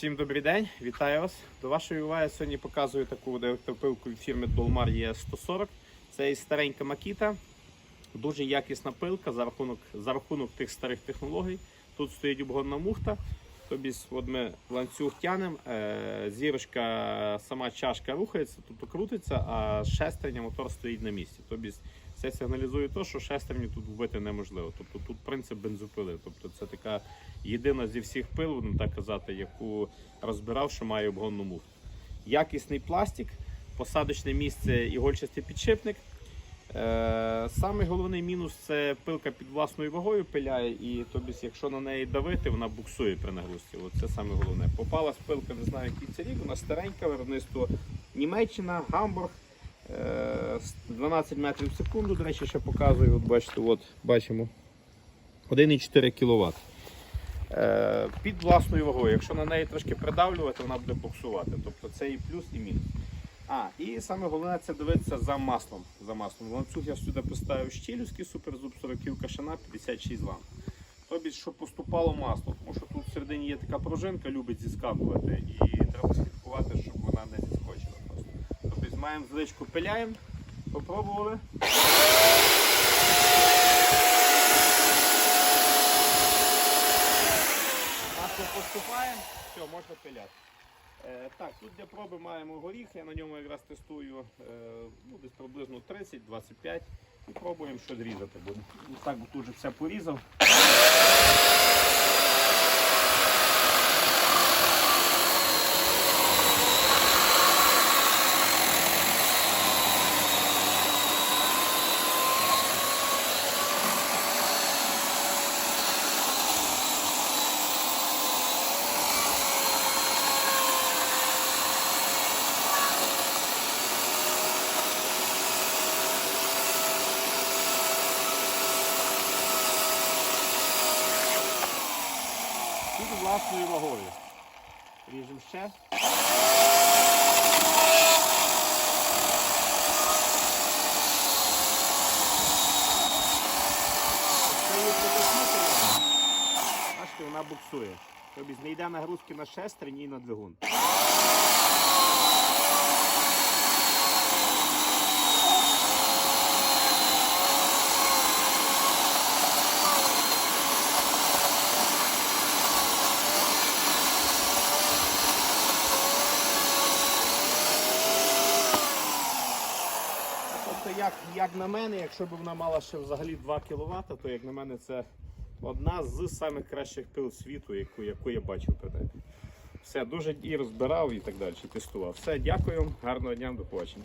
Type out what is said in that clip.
Всім добрий день, вітаю вас. До вашої уваги сьогодні показую таку електропилку від фірми Dolmar E140. Це і старенька Makita, дуже якісна пилка за рахунок, за рахунок тих старих технологій. Тут стоїть обгонна мухта. Тобі ми ланцюг тянемо, е, зірочка, сама чашка рухається, тобто крутиться, а шестерня мотор стоїть на місці. Тобі це сигналізує те, що шестерню тут вбити неможливо. Тобто тут принцип бензопили. Тобто це така єдина зі всіх пил, будемо так казати, яку розбирав, що має обгонну муфту. Якісний пластик, посадочне місце ігольчастий підшипник. Е, Самий головний мінус це пилка під власною вагою пиляє, і тобі, якщо на неї давити, вона буксує при нагрузці. От це саме головне. Попалась пилка, не знаю, який це рік, вона старенька, виробництво Німеччина, Гамбург. Е, 12 метрів в секунду, до речі, ще показую. От бачите, от бачимо 1,4 кВт. Е, Під власною вагою. Якщо на неї трошки придавлювати, вона буде буксувати. Тобто це і плюс, і мінус. А, і саме головне це дивитися за маслом. За маслом. Ланцюг я сюди поставив щілюський суперзуб 40 кашана 56 ламп. Тобі, щоб поступало масло, тому що тут всередині є така пружинка, любить зіскакувати, і треба слідкувати, щоб вона не. Тобто маємо звичку пиляємо, попробували. Масло поступаємо, все, можна пиляти. Е, так, тут для проби маємо горіх, я на ньому якраз тестую е, ну, десь приблизно 30-25 і пробуємо що зрізати буде. Ну, Так, тут вже все порізав. Під власною вагою. Ріжемо ще. Бачите, вона буксує. Тобто не йде нагрузки на шестерні і на двигун. Тобто, як, як на мене, якщо б вона мала ще взагалі 2 кВт, то як на мене це одна з самих кращих пил світу, яку, яку я бачив принаймні. Все, дуже і розбирав і так далі, тестував. Все, дякую, гарного дня, до побачення.